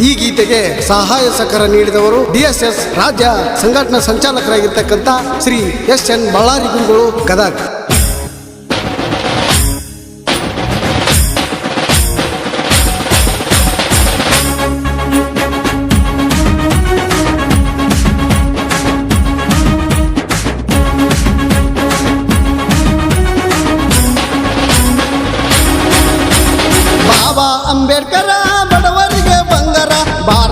ಈ ಗೀತೆಗೆ ಸಹಾಯ ಸಹಕಾರ ನೀಡಿದವರು ಡಿಎಸ್ಎಸ್ ರಾಜ್ಯ ಸಂಘಟನಾ ಸಂಚಾಲಕರಾಗಿರ್ತಕ್ಕಂಥ ಶ್ರೀ ಎಸ್ ಎನ್ ಬಳ್ಳಾರಿ ಗುರುಗಳು ಗದಗ್. ಬಾಬಾ ಅಂಬೇಡ್ಕರ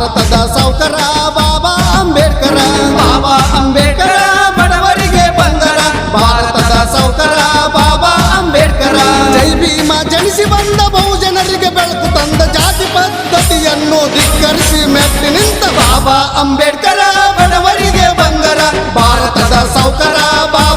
ಭಾರತದ ಸೌಕರ ಬಾಬಾ ಅಂಬೇಡ್ಕರ. ಬಾಬಾ ಅಂಬೇಡ್ಕರ ಬಡವರಿಗೆ ಬಂದರ. ಭಾರತದ ಸೌಕರ ಬಾಬಾ ಅಂಬೇಡ್ಕರ. ಜೈ ಭೀಮ ಜನಿಸಿ ಬಂದ ಬಹುಜನರಿಗೆ ಬೆಳಕು ತಂದ ಜಾತಿ ಪದ್ಧತಿಯನ್ನು ಧಿಕ್ಕರಿಸಿ ಮೆಟ್ಟಿ ನಿಂತ ಬಾಬಾ ಅಂಬೇಡ್ಕರ ಬಡವರಿಗೆ ಬಂದರ. ಭಾರತದ ಸೌಕರ ಬಾಬಾ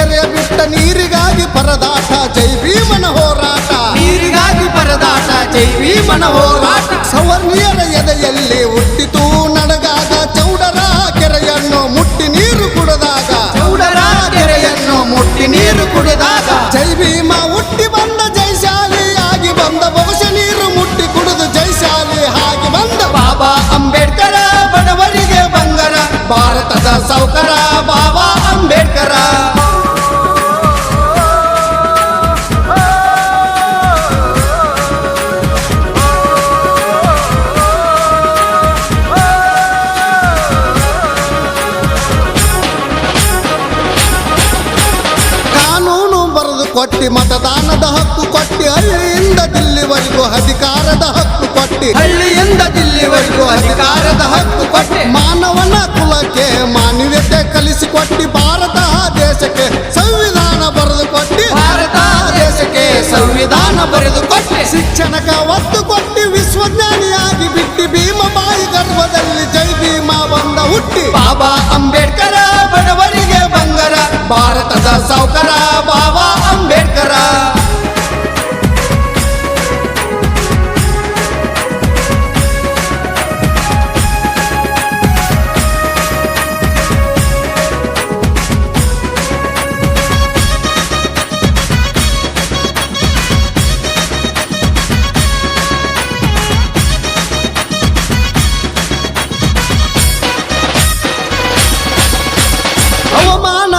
ಕೆರೆಯ ಬಿಟ್ಟ ನೀರಿಗಾಗಿ ಪರದಾಟ ಜೈ ಭೀಮನ ಹೋರಾಟ. ನೀರಿಗಾಗಿ ಪರದಾಟ ಜೈ ಭೀಮನ ಹೋರಾಟ. ಸವರ್ಣೀಯರ ಎದೆಯಲ್ಲಿ ಹುಟ್ಟಿತು ನಡಗಾಗ ಚೌಡರ ಕೆರೆಯನ್ನು ಮುಟ್ಟಿ ನೀರು ಕುಡದಾಗ. ಚೌಡರ ಕೆರೆಯನ್ನು ಮುಟ್ಟಿ ನೀರು ಕುಡಿದಾಗ. ಜೈ ಭೀಮ ಹುಟ್ಟಿ ಬಂದ ಜೈಶಾಲಿಯಾಗಿ ಆಗಿ ಬಂದ ಬಹುಶಃ ನೀರು ಮುಟ್ಟಿ ಕುಡಿದು ಜೈಶಾಲಿ ಆಗಿ ಬಂದ. ಬಾಬಾ ಅಂಬೇಡ್ಕರ ಬಡವರಿಗೆ ಬಂಗರ ಭಾರತದ ಸೌಕರ ಕೊಟ್ಟಿ ಮತದಾನದ ಹಕ್ಕು ಕೊಟ್ಟಿ ಹಳ್ಳಿಯಿಂದ ದಿಲ್ಲಿವರೆಗೂ ಅಧಿಕಾರದ ಹಕ್ಕು ಕೊಟ್ಟಿ. ಹಳ್ಳಿಯಿಂದ ದಿಲ್ಲಿವರೆಗೂ ಅಧಿಕಾರದ ಹಕ್ಕು ಕೊಟ್ಟಿ. ಮಾನವನ ಕುಲಕ್ಕೆ ಮಾನವೀಯತೆ ಕಲಿಸಿಕೊಟ್ಟಿ. ಭಾರತ ದೇಶಕ್ಕೆ ಸಂವಿಧಾನ ಬರೆದು ಕೊಟ್ಟಿ. ಭಾರತ ದೇಶಕ್ಕೆ ಸಂವಿಧಾನ ಬರೆದು ಕೊಟ್ಟೆ. ಶಿಕ್ಷಣಕ ಒತ್ತು ಕೊಟ್ಟಿ. ವಿಶ್ವಜ್ಞಾನಿಯಾಗಿ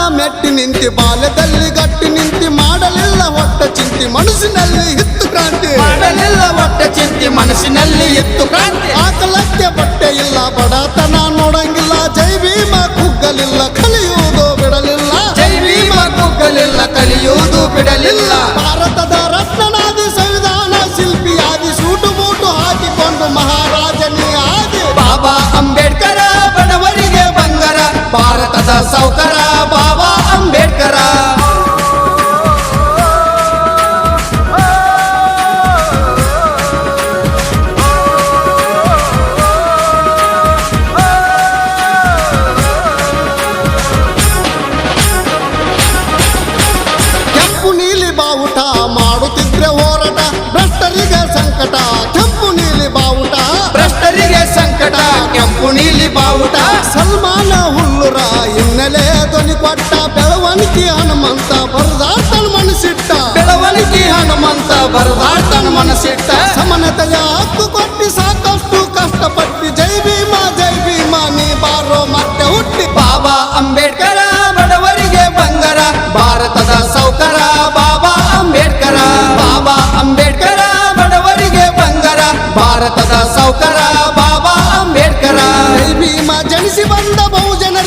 ಮೆಟ್ಟಿ ನಿಂತಿ ಬಾಲ್ಯದಲ್ಲಿ ಗಟ್ಟಿ ನಿಂತಿ ಮಾಡಲಿಲ್ಲ ಹೊಟ್ಟ ಚಿಂತಿ ಮನಸ್ಸಿನಲ್ಲಿ ಇತ್ತು ಕ್ರಾಂತಿ. ಮಾಡಲಿಲ್ಲ ಒಟ್ಟ ಚಿಂತೆ ಮನಸ್ಸಿನಲ್ಲಿ ಇತ್ತು ಕ್ರಾಂತಿ. ಆಕಲಕ್ಕೆ ಬಟ್ಟೆ ಇಲ್ಲ ಬಡತನ ನೋಡಂಗಿಲ್ಲ ಜೈ ಭೀಮ ಕುಗ್ಗಲಿಲ್ಲ ಕಲಿಯುವುದು ಬಿಡಲಿಲ್ಲ. ಜೈ ಭೀಮ ಕುಗ್ಗಲಿಲ್ಲ ಕಲಿಯುವುದು ಬಿಡಲಿಲ್ಲ. ಮಾಡುತ್ತಿದ್ರೆ ಹೋರಾಟ. ಭ್ರಷ್ಟರಿಗೆ ಸಂಕಟ ಕೆಂಪು ನೀಲಿ ಬಾವುಟ. ಭ್ರಷ್ಟರಿಗೆ ಸಂಕಟ ಕೆಂಪು ನೀಲಿ ಬಾವುಟ. ಸಲ್ಮಾನ ಹುಲ್ಲುರ ಹಿನ್ನೆಲೆ ಧ್ವನಿ ಕೊಟ್ಟ ಬೆಳವಣಿಗೆ ಹನುಮಂತ ಬರದಾತನ ಮನಸ್ಸಿಟ್ಟ. ಬೆಳವಣಿಗೆ ಹನುಮಂತ ಬರದಾಡ್ತನ ಮನಸ್ಸಿಟ್ಟ. ಸಮಾನತೆಯ ಹಕ್ಕು ಕೊಟ್ಟಿ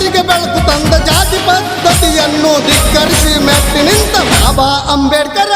ಬಹುಜನರಿಗೆ ಬೆಳಕು ತಂದ ಜಾತಿ ಪದ್ಧತಿಯನ್ನು ಧಿಕ್ಕರಿಸಿ ಮೆಟ್ಟಿ ನಿಂತ ಬಾಬಾ ಅಂಬೇಡ್ಕರ